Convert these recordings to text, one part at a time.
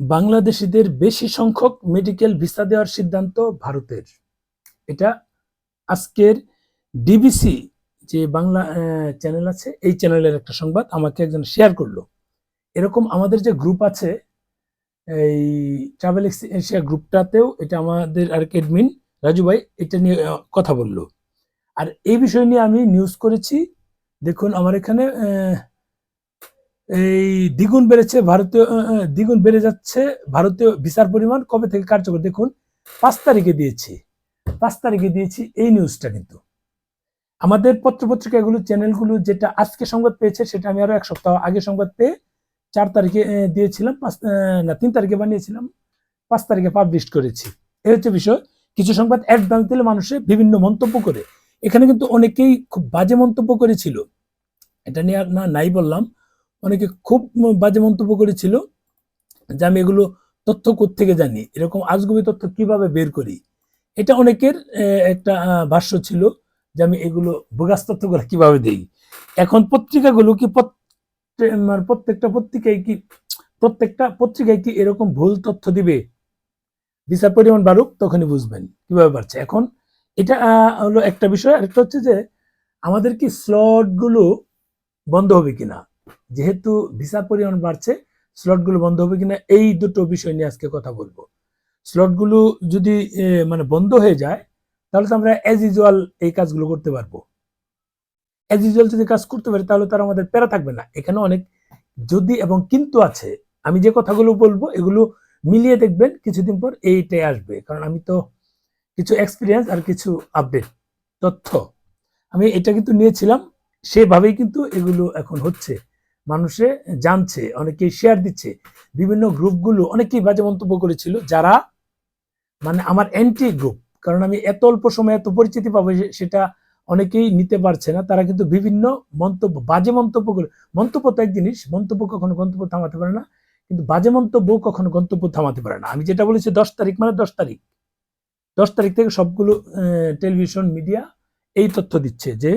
বাংলাদেশিদের বেশি সংখ্যক মেডিকেল ভিসা দেওয়ার সিদ্ধান্ত ভারতের। এটা আজকের ডিবিসি যে বাংলা চ্যানেল আছে, এই চ্যানেলের একটা সংবাদ আমাকে একজন শেয়ার করল। এরকম আমাদের যে গ্রুপ আছে, এই ট্রাভেল এশিয়া গ্রুপটাতেও এটা আমাদের আর এডমিন রাজু ভাই এটা নিয়ে কথা বলল। আর এই বিষয় নিয়ে আমি নিউজ করেছি। দেখুন, আমার এখানে এই দ্বিগুণ বেড়েছে ভারতীয় দ্বিগুণ বেড়ে যাচ্ছে ভারতীয় ভিসার পরিমাণ কবে থেকে কার্যকর? দেখুন, পাঁচ তারিখে দিয়েছি। পাঁচ তারিখে দিয়েছি এই নিউজটা কিন্তু। আমাদের পত্রপত্রিকাগুলো চ্যানেলগুলো যেটা আজকে সংবাদ পেয়েছে, সেটা আমি আরও এক সপ্তাহ আগে সংবাদ পেয়ে চার তারিখে দিয়েছিলাম, পাঁচ না, তিন তারিখে বানিয়েছিলাম, পাঁচ তারিখে পাবলিশ করেছি। এই হচ্ছে বিষয়। কিছু সংবাদ অ্যাডভান্স দিলে মানুষে বিভিন্ন মন্তব্য করে। এখানে কিন্তু অনেকেই খুব বাজে মন্তব্য করেছিল। এটা নিয়ে না, নাই বললাম। অনেকে খুব বাজে মন্তব্য করেছিল যে আমি এগুলো তথ্য থেকে জানি? এরকম আজগুবি তথ্য কীভাবে বের করি? এটা অনেকের একটা ভাষ্য ছিল যে আমি এগুলো বোগাস তথ্যগুলো কীভাবে দেই? এখন পত্রিকাগুলো কি মানে প্রত্যেকটা পত্রিকায় কি, প্রত্যেকটা পত্রিকায় কি এরকম ভুল তথ্য দিবে? ভিসার পরিমাণ বাড়ুক, তখনই বুঝবেন কীভাবে বাড়ছে। এখন এটা হলো একটা বিষয়। আরেকটা হচ্ছে যে আমাদের কি স্লটগুলো বন্ধ হবে কিনা? যেহেতু ভিসা পরিমাণ বাড়ছে স্লটগুলো বন্ধ হবে কিনা এই দুটো বিষয় নিয়ে আজকে কথা বলব। স্লটগুলো যদি মানে বন্ধ হয়ে যায়, তাহলে তো আমরা অ্যাজ ইউজুয়াল এই কাজগুলো করতে পারব। অ্যাজ ইউজুয়াল যদি কাজ করতে পারি, তাহলে তার আমাদের প্যারা থাকবে না। এখানে অনেক যদি এবং কিন্তু আছে। আমি যে কথাগুলো বলব, এগুলো মিলিয়ে দেখবেন, কিছুদিন পর এইটাই আসবে। কারণ আমি তো কিছু এক্সপিরিয়েন্স আর কিছু আপডেট তথ্য। আমি এটা কিন্তু নিয়েছিলাম, সেভাবেই কিন্তু এগুলো এখন হচ্ছে। মানুষে জানছে, অনেকেই শেয়ার দিচ্ছে। বিভিন্ন গ্রুপগুলো অনেকেই বাজে মন্তব্য করেছিল, যারা মানে আমার অ্যান্টি গ্রুপ কারণ আমি এত অল্প সময়ে এত পরিচিতি পাবো সেটা অনেকেই নিতে পারছে না। তারা কিন্তু বিভিন্ন মন্তব্য, বাজে মন্তব্য করে, মন্তব্য তো এক জিনিস, মন্তব্য কখনো গন্তব্য থামাতে পারে না, কিন্তু বাজে মন্তব্য কখনো গন্তব্য থামাতে পারে না। আমি যেটা বলেছি দশ তারিখ মানে দশ তারিখ দশ তারিখ থেকে সবগুলো টেলিভিশন মিডিয়া এই তথ্য দিচ্ছে যে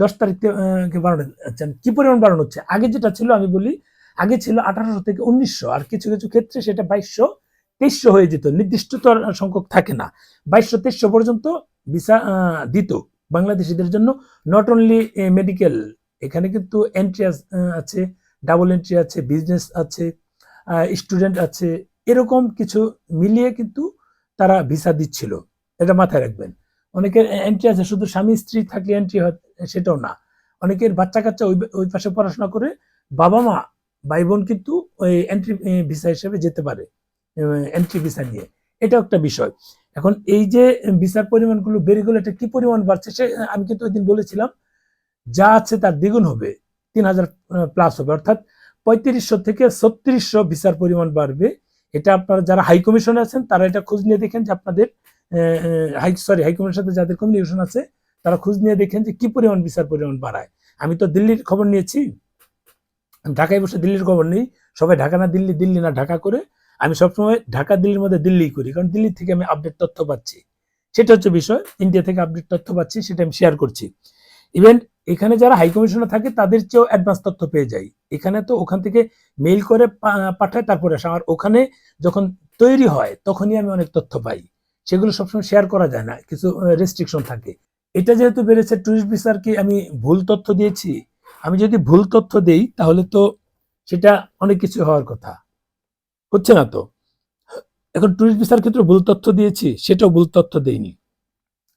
দশ তারিখ থেকে বাড়ানো আচ্ছা কি পরিমাণ বাড়ানো হচ্ছে? আগে যেটা ছিল, আমি বলি, আগে ছিল আঠারোশো থেকে উনিশশো, আর কিছু কিছু ক্ষেত্রে সেটা বাইশশো তেইশশো হয়ে যেত। নির্দিষ্ট তো সংখ্যক থাকে না। বাইশশো তেইশশো পর্যন্ত ভিসা দিত বাংলাদেশিদের জন্য। নট অনলি মেডিকেল এখানে কিন্তু এন্ট্রি আছে ডাবল এন্ট্রি আছে বিজনেস আছে স্টুডেন্ট আছে, এরকম কিছু মিলিয়ে কিন্তু তারা ভিসা দিচ্ছিল। এটা মাথায় রাখবেন। অনেকের এন্ট্রি আছে, শুধু স্বামী স্ত্রী থাকলে এন্ট্রি হয়, সেটাও না। অনেকের বাচ্চা কাচ্চা ওই ওই পাশে পড়াশোনা করে বাবা মা ভাই বোন কিন্তু ওই এন্ট্রি ভিসা হিসেবে যেতে পারে এন্ট্রি ভিসা নিয়ে। এটাও একটা বিষয়। এখন এই যে ভিসার পরিমাণগুলো বেড়ে গেলে, এটা কি পরিমাণ বাড়ছে, সে আমি কিন্তু ওই দিন বলেছিলাম, যা আছে তার দ্বিগুণ হবে, তিন হাজার প্লাস হবে। অর্থাৎ পঁয়ত্রিশশো থেকে ছত্রিশশো ভিসার পরিমাণ বাড়বে। এটা আপনারা যারা হাই কমিশনে আছেন, তারা এটা খোঁজ নিয়ে দেখেন যে আপনাদের হাই সরি হাই কমিশনের সাথে যাদের কমিউনিকেশন আছে, তারা খোঁজ নিয়ে দেখেন যে কি পরিমাণ বিচার পরিমাণ বাড়ায়। আমি তো দিল্লির খবর নিয়েছি। ঢাকায় বসে দিল্লির খবর নেই। সবাই ঢাকা না দিল্লি দিল্লি না ঢাকা করে আমি সবসময় ঢাকা, দিল্লির মধ্যে দিল্লি করি। কারণ দিল্লি থেকে আমি আপডেট তথ্য পাচ্ছি। সেটা হচ্ছে বিষয়। ইন্ডিয়া থেকে আপডেট তথ্য পাচ্ছি, সেটা আমি শেয়ার করছি। ইভেন এখানে যারা হাই কমিশনে থাকে, তাদের চেয়েও অ্যাডভান্স তথ্য পেয়ে যাই। এখানে তো ওখান থেকে মেইল করে পাঠায়, তারপরে আসে। আর ওখানে যখন তৈরি হয়, তখনই আমি অনেক তথ্য পাই। সেগুলো সবসময় শেয়ার করা যায় না, কিছু রেস্ট্রিকশন থাকে। এটা যেহেতু বেড়েছে টুরিস্ট ভিসার কি আমি ভুল তথ্য দিয়েছি? আমি যদি ভুল তথ্য দেই, তাহলে তো সেটা অনেক কিছু হওয়ার কথা। হচ্ছে না তো? এখন টুরিস্ট ভিসার ক্ষেত্রে ভুল তথ্য দিয়েছি, সেটাও ভুল তথ্য দেইনি।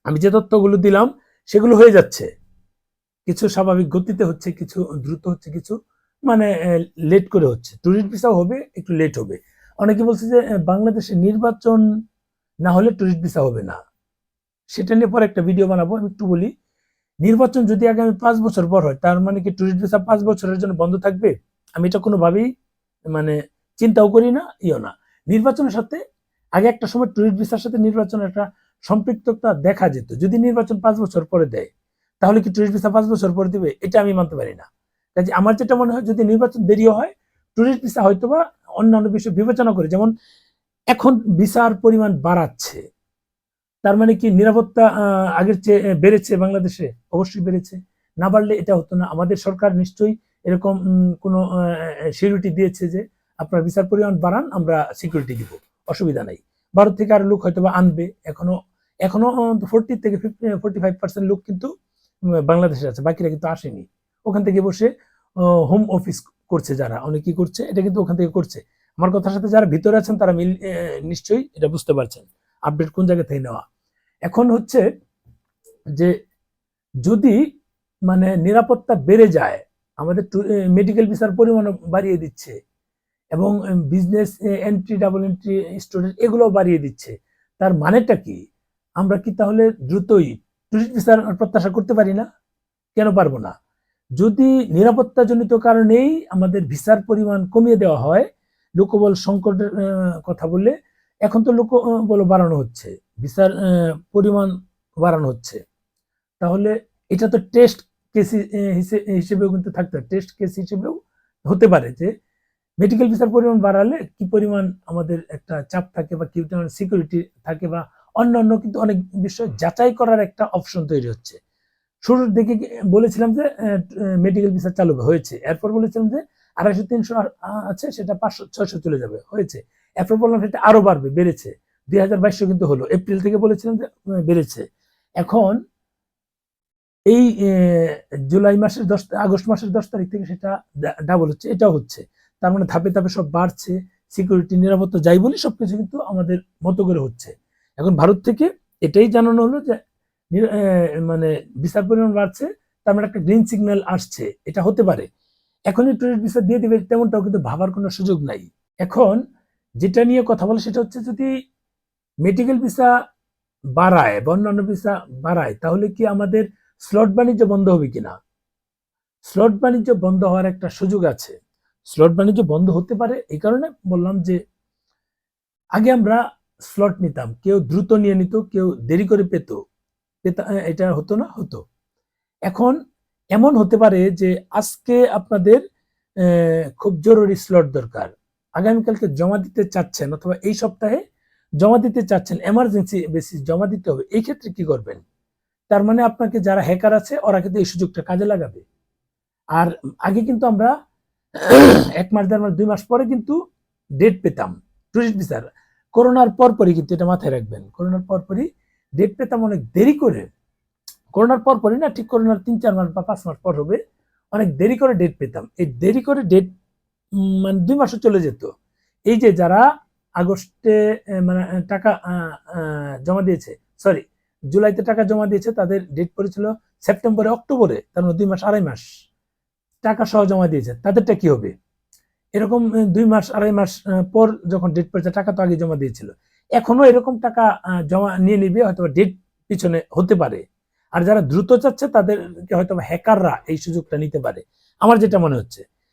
আমি যে তথ্যগুলো দিলাম, সেগুলো হয়ে যাচ্ছে। কিছু স্বাভাবিক গতিতে হচ্ছে, কিছু দ্রুত হচ্ছে, কিছু মানে লেট করে হচ্ছে। টুরিস্ট ভিসাও হবে, একটু লেট হবে। অনেকে বলছে যে বাংলাদেশে নির্বাচন না হলে টুরিস্ট ভিসা হবে না। সেটা নিয়ে পরে একটা ভিডিও বানাবো, আমি একটু বলি। নির্বাচন যদি আগামী পাঁচ বছর পর হয়, তার মানে কি টুরিস্ট ভিসা পাঁচ বছরের জন্য বন্ধ থাকবে? আমি এটা কোনোভাবেই মানে চিন্তাও করি না, ইও না। নির্বাচনের সাথে আগে একটা সময় টুরিস্ট ভিসার সাথে নির্বাচনের একটা সম্পৃক্ততা দেখা যেত। যদি নির্বাচন পাঁচ বছর পরে দেয়, তাহলে কি টুরিস্ট ভিসা পাঁচ বছর পরে দিবে? এটা আমি মানতে পারি না। কাজে আমার যেটা মনে হয়, যদি নির্বাচন দেরিও হয় টুরিস্ট ভিসা হয়তো বা অন্যান্য বিষয় বিবেচনা করে, যেমন এখন ভিসার পরিমাণ বাড়াচ্ছে। তার মানে কি নিরাপত্তা আগের চেয়ে বেড়েছে বাংলাদেশে? অবশ্যই বেড়েছে। না বাড়লে এটা হতো না। আমাদের সরকার নিশ্চয়ই এরকম কোনো সিকিউরিটি দিয়েছে যে আপনার ভিসার পরিমাণ বাড়ান, আমরা সিকিউরিটি দিব। অসুবিধা নাই। ভারত থেকে আর লোক হয়তো আনবে। এখনও এখনও ফোরটি থেকে ফিফটি ফোরটি ফাইভ পার্সেন্ট লোক কিন্তু বাংলাদেশে আছে। বাকিরা কিন্তু আসেনি। ওখান থেকে বসে হোম অফিস করছে যারা। অনেকেই করছে? এটা কিন্তু ওখান থেকে করছে। আমার কথার সাথে যারা ভিতরে আছেন, তারা মিল নিশ্চয়ই এটা বুঝতে পারছেন। আপডেট কোন জায়গা থেকে নেওয়া? এখন হচ্ছে যে যদি মানে নিরাপত্তা বেড়ে যায়, আমাদের মেডিকেল ভিসার পরিমাণ বাড়িয়ে দিচ্ছে এবং business entry double entry student এগুলো বাড়িয়ে দিচ্ছে, তার মানেটা কি? আমরা কি তাহলে দ্রুতই টুরিস্ট ভিসার প্রত্যাশা করতে পারি না? কেন পারব না? যদি নিরাপত্তাজনিত কারণেই আমাদের ভিসার পরিমাণ কমিয়ে দেওয়া হয় লোকবল সংকটের কথা বললে এখন তো লোকবল বাড়ানো হচ্ছে ভিসার পরিমাণ বাড়ানো হচ্ছে। তাহলে এটা তো টেস্ট কেস হিসেবেও কিন্তু থাকতে হয় টেস্ট কেস হিসেবেও হতে পারে যে মেডিকেল ভিসার পরিমাণ বাড়ালে কি পরিমাণ আমাদের একটা চাপ থাকে বা কি পরিমাণ সিকিউরিটি থাকে বা অন্যান্য কিন্তু অনেক বিষয় যাচাই করার একটা অপশন তৈরি হচ্ছে। শুরুর দিকে বলেছিলাম যে মেডিকেল ভিসা চালু হয়েছে, এরপর বলেছিলাম যে আড়াইশো, তিনশো আছে, সেটা পাঁচশো, ছয়শো চলে যাবে, হয়েছে। এরপর বললাম সেটা আরও বাড়বে, বেড়েছে। দুই হাজার বাইশশো কিন্তু হলো, এপ্রিল থেকে বলেছিলাম যে বেড়েছে। এখন এই জুলাই মাসের দশ, আগস্ট মাসের দশ তারিখ থেকে সেটা ডাবল হচ্ছে, এটাও হচ্ছে। তার মানে ধাপে ধাপে সব বাড়ছে সিকিউরিটি নিরাপত্তা যাই বলি, সবকিছু কিন্তু আমাদের মতো করে হচ্ছে। এখন ভারত থেকে এটাই জানানো হলো যে মানে ভিসার পরিমাণ বাড়ছে, তার মানে একটা গ্রিন সিগন্যাল আসছে, এটা হতে পারে। এখনই টুরিস্ট ভিসা দিয়ে দেবে, তেমনটাও কিন্তু ভাবার কোনো সুযোগ নাই। এখন যেটা নিয়ে কথা বলে সেটা হচ্ছে যদি মেডিকেল ভিসা বাড়ায় বা অন্যান্য ভিসা বাড়ায়, তাহলে কি আমাদের স্লট বাণিজ্য বন্ধ হবে কিনা? স্লট বাণিজ্য বন্ধ হওয়ার একটা সুযোগ আছে। স্লট বাণিজ্য বন্ধ হতে পারে এই কারণে বললাম যে আগে আমরা স্লট নিতাম, কেউ দ্রুত নিয়ে নিত, কেউ দেরি করে পেত। পেতা- এটা হতো না? হতো। এখন এমন হতে পারে যে আজকে আপনাদের খুব জরুরি স্লট দরকার। আগামীকালকে জমা দিতে চাচ্ছেন অথবা এই সপ্তাহে জমা দিতে চাচ্ছেন এমার্জেন্সি বেসিস জমা দিতে হবে, এই ক্ষেত্রে কি করবেন? তার মানে আপনাকে যারা হ্যাকার আছে, ওরা কিন্তু এই সুযোগটা কাজে লাগাবে। আর আগে কিন্তু আমরা এক মাস, দেড় মাস, দুই মাস পরে কিন্তু ডেট পেতাম। টুরিস্ট ভিসার করোনার পরপরই কিন্তু এটা মাথায় রাখবেন। করোনার পরপরই ডেট পেতাম অনেক দেরি করে। করোনার পর পরই না ঠিক করোনার তিন, চার মাস বা পাঁচ মাস পর হবে, অনেক দেরি করে ডেট পেতাম। এই দেরি করে ডেট মানে দুই মাসও চলে যেত। এই যে যারা আগস্টে মানে টাকা জমা দিয়েছে সরি জুলাইতে টাকা জমা দিয়েছে, তাদের ডেট পড়েছিল সেপ্টেম্বরে, অক্টোবরে, তার মানে দুই মাস, আড়াই মাস। টাকা সহ জমা দিয়েছে, তাদেরটা কি হবে? এরকম দুই মাস, আড়াই মাস পর যখন ডেট পড়েছে, টাকা তো আগে জমা দিয়েছিল। এখনও এরকম টাকা জমা নিয়ে নিবে হয়তো ডেট পিছনে হতে পারে। আর যারা দ্রুত চাচ্ছে তাদেরকে হয়তো হ্যাকাররা এই সুযোগটা নিতে পারে। আমার যেটা মনে হচ্ছে।